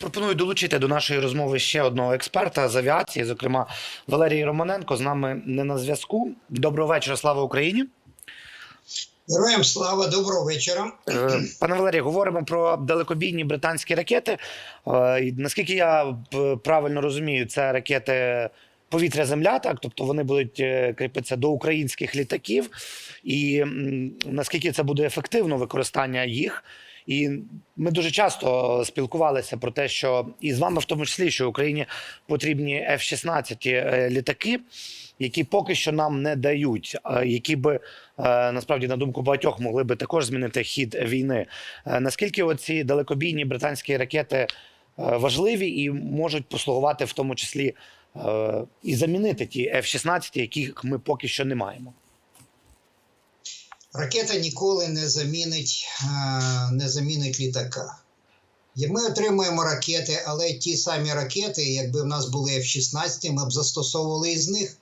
Пропоную долучити до нашої розмови ще одного експерта з авіації, зокрема Валерій Романенко. З нами не на зв'язку. Доброго вечора, слава Україні. Героям слава, доброго вечора. Е, Пане Валерію, говоримо про далекобійні британські ракети. Е, Наскільки я е, правильно розумію, це ракети повітря-земля, так тобто вони будуть кріпитися до українських літаків. І наскільки це буде ефективно використання їх. І ми дуже часто спілкувалися про те, що і з вами в тому числі, що Україні потрібні F-16 е, літаки, які поки що нам не дають, е, які би е, насправді на думку багатьох могли би також змінити хід війни. Наскільки оці далекобійні британські ракети важливі і можуть послугувати в тому числі і замінити ті F-16, яких ми поки що не маємо? Ракета ніколи не замінить, е, не замінить літака. Ми отримуємо ракети, але ті самі ракети, якби в нас були F-16, ми б застосовували із них.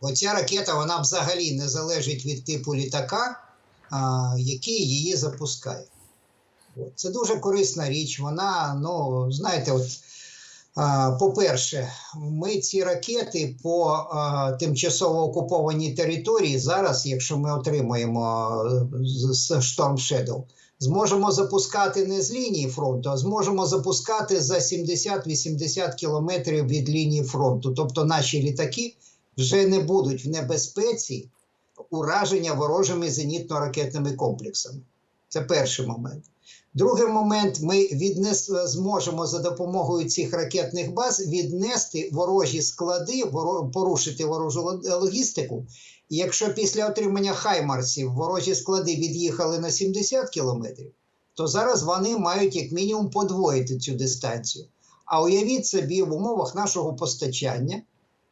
Оця ракета вона взагалі не залежить від типу літака, який її запускає. Це дуже корисна річ. Вона, ну, знаєте, от, по-перше, ми ці ракети по тимчасово окупованій території зараз, якщо ми отримаємо е, з Storm Shadow, зможемо запускати не з лінії фронту, а зможемо запускати за 70-80 кілометрів від лінії фронту. Тобто наші літаки вже не будуть в небезпеці ураження ворожими зенітно-ракетними комплексами. Це перший момент. Другий момент, ми віднес, зможемо за допомогою цих ракетних баз віднести ворожі склади, воро, порушити ворожу логістику. І якщо після отримання хаймарсів ворожі склади від'їхали на 70 кілометрів, то зараз вони мають як мінімум подвоїти цю дистанцію. А уявіть собі, в умовах нашого постачання,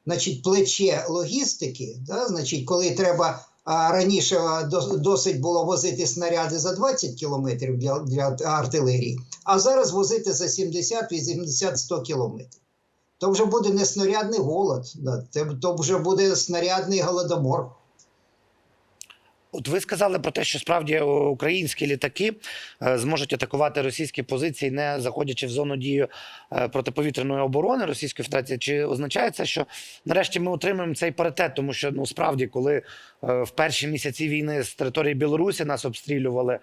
значить, плече логістики, да, значить, коли треба раніше досить було возити снаряди за 20 кілометрів для, для артилерії, а зараз возити за 70, 80, 100 кілометрів. То вже буде не снарядний голод, то вже буде снарядний голодомор. От ви сказали про те, що справді українські літаки е, зможуть атакувати російські позиції, не заходячи в зону дії е, протиповітряної оборони Російської Федерації. Чи означає це, що нарешті ми отримаємо цей паритет? Тому що ну справді, коли е, в перші місяці війни з території Білорусі нас обстрілювали,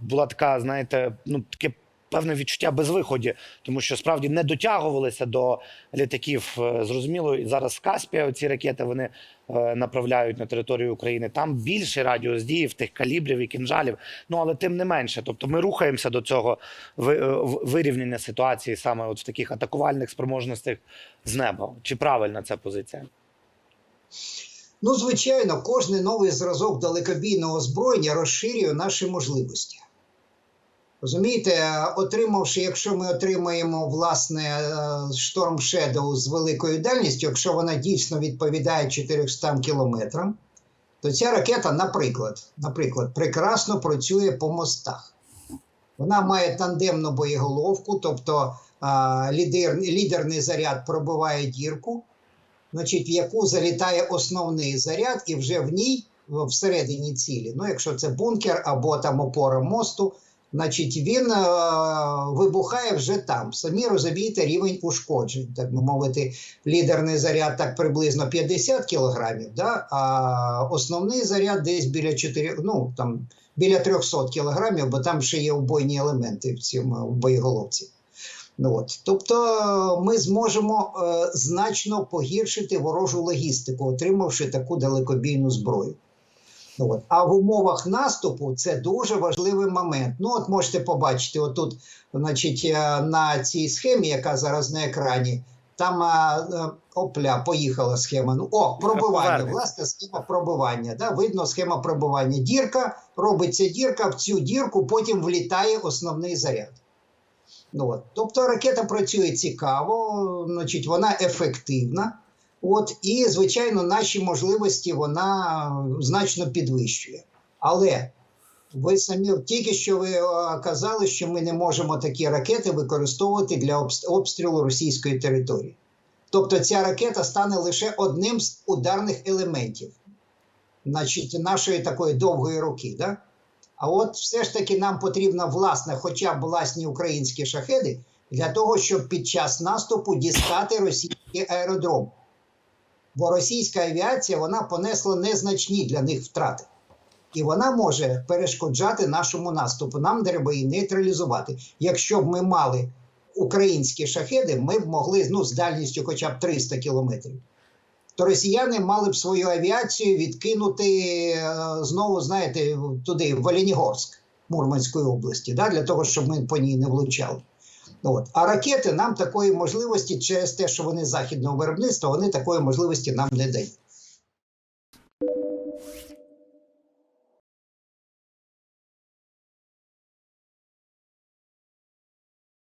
була така, знаєте, ну таке. Певне відчуття безвиході, тому що справді не дотягувалися до літаків. Е, Зрозуміло, і зараз з Каспія ці ракети вони е, направляють на територію України. Там більший радіус дії тих калібрів і кінжалів. Ну але тим не менше. Тобто ми рухаємося до цього е, вирівняння ситуації саме от в таких атакувальних спроможностях з неба. Чи правильна ця позиція? Ну, звичайно, кожний новий зразок далекобійного озброєння розширює наші можливості. Розумієте, отримавши, якщо ми отримаємо власне е, Storm Shadow з великою дальністю, якщо вона дійсно відповідає 400 кілометрам, то ця ракета, наприклад, наприклад, прекрасно працює по мостах. Вона має тандемну боєголовку, тобто а, лідер, лідерний заряд пробиває дірку, значить, в яку залітає основний заряд, і вже в ній всередині цілі. Ну, якщо це бункер або там опора мосту, значить він е, вибухає вже там. Самі розумієте рівень ушкоджень, так би мовити, лідерний заряд так приблизно 50 кілограмів, да? а основний заряд десь біля 4, ну там біля 300 кілограмів, бо там ще є убойні елементи в цьому в боєголовці. Ну, от. Тобто е, ми зможемо е, значно погіршити ворожу логістику, отримавши таку далекобійну зброю. От. А в умовах наступу це дуже важливий момент. Ну, от можете побачити, отут, значить, е, на цій схемі, яка зараз на екрані, там е, е, опля, поїхала схема. Ну, о, пробивання. Власне, схема пробивання. Да? Видно схема пробивання. Дірка, робиться дірка, в цю дірку потім влітає основний заряд. Ну, от. Тобто ракета працює цікаво, значить, вона ефективна. От, і, звичайно, наші можливості вона значно підвищує. Але ви самі тільки що ви е, казали, що ми не можемо такі ракети використовувати для обстрілу російської території. Тобто ця ракета стане лише одним з ударних елементів значить, нашої такої довгої руки. Да? А от все ж таки нам потрібно власне, хоча б власні українські шахеди, для того, щоб під час наступу дістати російський аеродром. Бо російська авіація вона понесла незначні для них втрати. І вона може перешкоджати нашому наступу. Нам треба її нейтралізувати. Якщо б ми мали українські шахеди, ми б могли ну, з дальністю хоча б 300 кілометрів. То росіяни мали б свою авіацію відкинути е, знову, знаєте, туди, в Оленігорськ Мурманської області, да, для того, щоб ми по ній не влучали. От. А ракети нам такої можливості через те, що вони західного виробництва, вони такої можливості нам не дають.